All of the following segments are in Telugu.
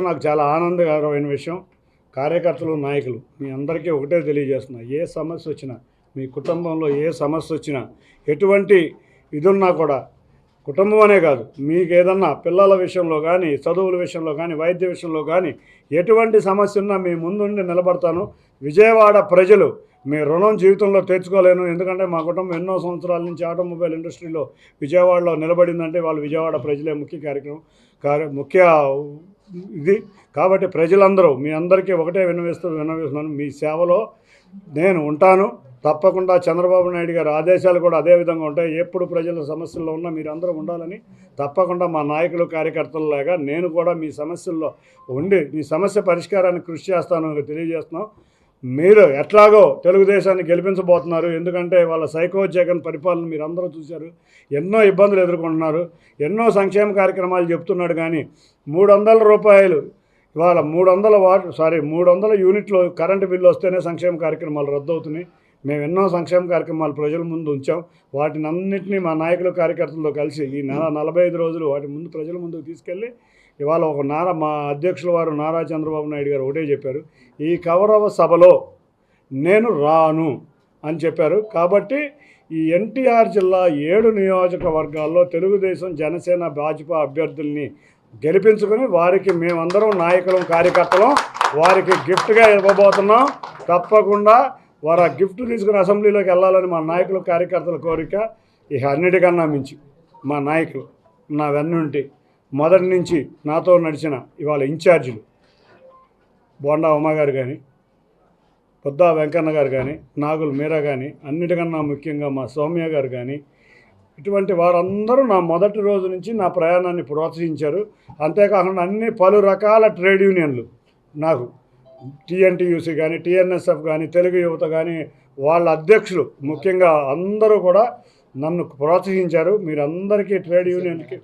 నాకు చాలా ఆనందకరమైన విషయం. కార్యకర్తలు నాయకులు మీ అందరికీ ఒకటే తెలియజేస్తున్నా. ఏ సమస్య వచ్చినా మీ కుటుంబంలో ఏ సమస్య వచ్చినా ఎటువంటి ఇదున్నా కూడా కుటుంబం అనే కాదు. మీకు ఏదన్నా పిల్లల విషయంలో కానీ చదువుల విషయంలో కానీ వైద్య విషయంలో కానీ ఎటువంటి సమస్య ఉన్నా మీ ముందుండి నిలబడతాను. విజయవాడ ప్రజలు మీ రుణం జీవితంలో తెచ్చుకోలేను. ఎందుకంటే మా కుటుంబం ఎన్నో సంవత్సరాల నుంచి ఆటోమొబైల్ ఇండస్ట్రీలో విజయవాడలో నిలబడిందంటే వాళ్ళు విజయవాడ ప్రజలే ముఖ్య కార్యక్రమం కార్య ముఖ్య ఇది కాబట్టి ప్రజలందరూ మీ అందరికీ ఒకటే వినవిస్తూ విన్నవేస్తున్నాను మీ సేవలో నేను ఉంటాను. తప్పకుండా చంద్రబాబు నాయుడు గారి ఆదేశాలు కూడా అదే విధంగా ఉంటాయి. ఎప్పుడు ప్రజల సమస్యల్లో ఉన్నా మీరు అందరూ ఉండాలని తప్పకుండా మా నాయకులు కార్యకర్తలలాగా నేను కూడా మీ సమస్యల్లో ఉండి మీ సమస్య పరిష్కారానికి కృషి చేస్తాను తెలియజేస్తున్నాం. మీరు ఎట్లాగో తెలుగుదేశాన్ని గెలిపించబోతున్నారు. ఎందుకంటే వాళ్ళ సైకో జగన్ పరిపాలన మీరు అందరూ చూశారు. ఎన్నో ఇబ్బందులు ఎదుర్కొంటున్నారు. ఎన్నో సంక్షేమ కార్యక్రమాలు చెప్తున్నాడు కానీ మూడు వందల రూపాయలు ఇవాళ మూడు వందల వాట్ సారీ మూడు వందల యూనిట్లు కరెంటు బిల్లు వస్తేనే సంక్షేమ కార్యక్రమాలు రద్దవుతున్నాయి. మేము ఎన్నో సంక్షేమ కార్యక్రమాలు ప్రజల ముందు ఉంచాం. వాటిని అన్నింటినీ మా నాయకులు కార్యకర్తలతో కలిసి ఈ నెల నలభై ఐదు రోజులు వాటి ముందు ప్రజల ముందుకు తీసుకెళ్ళి ఇవాళ ఒక నారా మా అధ్యక్షుల వారు నారా చంద్రబాబు నాయుడు గారు ఒకటే చెప్పారు. ఈ కౌరవ సభలో నేను రాను అని చెప్పారు. కాబట్టి ఈ ఎన్టీఆర్ జిల్లా ఏడు నియోజకవర్గాల్లో తెలుగుదేశం జనసేన భాజపా అభ్యర్థుల్ని గెలిపించుకొని వారికి మేమందరం నాయకులం కార్యకర్తలం వారికి గిఫ్ట్గా ఇవ్వబోతున్నాం. తప్పకుండా వారు ఆ గిఫ్ట్ తీసుకుని అసెంబ్లీలోకి వెళ్ళాలని మా నాయకులు కార్యకర్తల కోరిక ఇక అన్నిటికన్నా మించి. మా నాయకులు నా వెన్నుంటి మొదటి నుంచి నాతో నడిచిన ఇవాళ ఇన్ఛార్జీలు బోండా ఉమా గారు కానీ పొద్దా వెంకన్న గారు కానీ నాగులు మీరా కానీ అన్నిటికన్నా ముఖ్యంగా మా సౌమ్య గారు కానీ ఇటువంటి వారందరూ నా మొదటి రోజు నుంచి నా ప్రయాణాన్ని ప్రోత్సహించారు. అంతేకాకుండా అన్ని పలు రకాల ట్రేడ్ యూనియన్లు నాకు టీఎన్టీయూసీ కానీ టీఎన్ఎస్ఎఫ్ కానీ తెలుగు యువత కానీ వాళ్ళ అధ్యక్షులు ముఖ్యంగా అందరూ కూడా నన్ను ప్రోత్సహించారు. మీరందరికీ ట్రేడ్ యూనియన్కి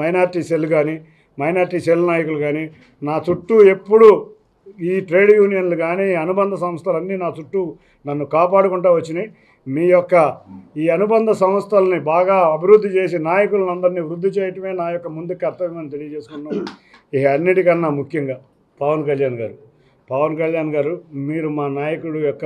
మైనార్టీ సెల్ కానీ మైనార్టీ సెల్ నాయకులు కానీ నా చుట్టూ ఎప్పుడూ ఈ ట్రేడ్ యూనియన్లు కానీ అనుబంధ సంస్థలన్నీ నా చుట్టూ నన్ను కాపాడుకుంటూ వచ్చినాయి. మీ యొక్క ఈ అనుబంధ సంస్థల్ని బాగా అభివృద్ధి చేసి నాయకులను అందరినీ వృద్ధి చేయటమే నా యొక్క ముందు కర్తవ్యం అని తెలియజేసుకున్నాను. ఇక అన్నిటికన్నా ముఖ్యంగా పవన్ కళ్యాణ్ గారు. పవన్ కళ్యాణ్ గారు మీరు మా నాయకుడు యొక్క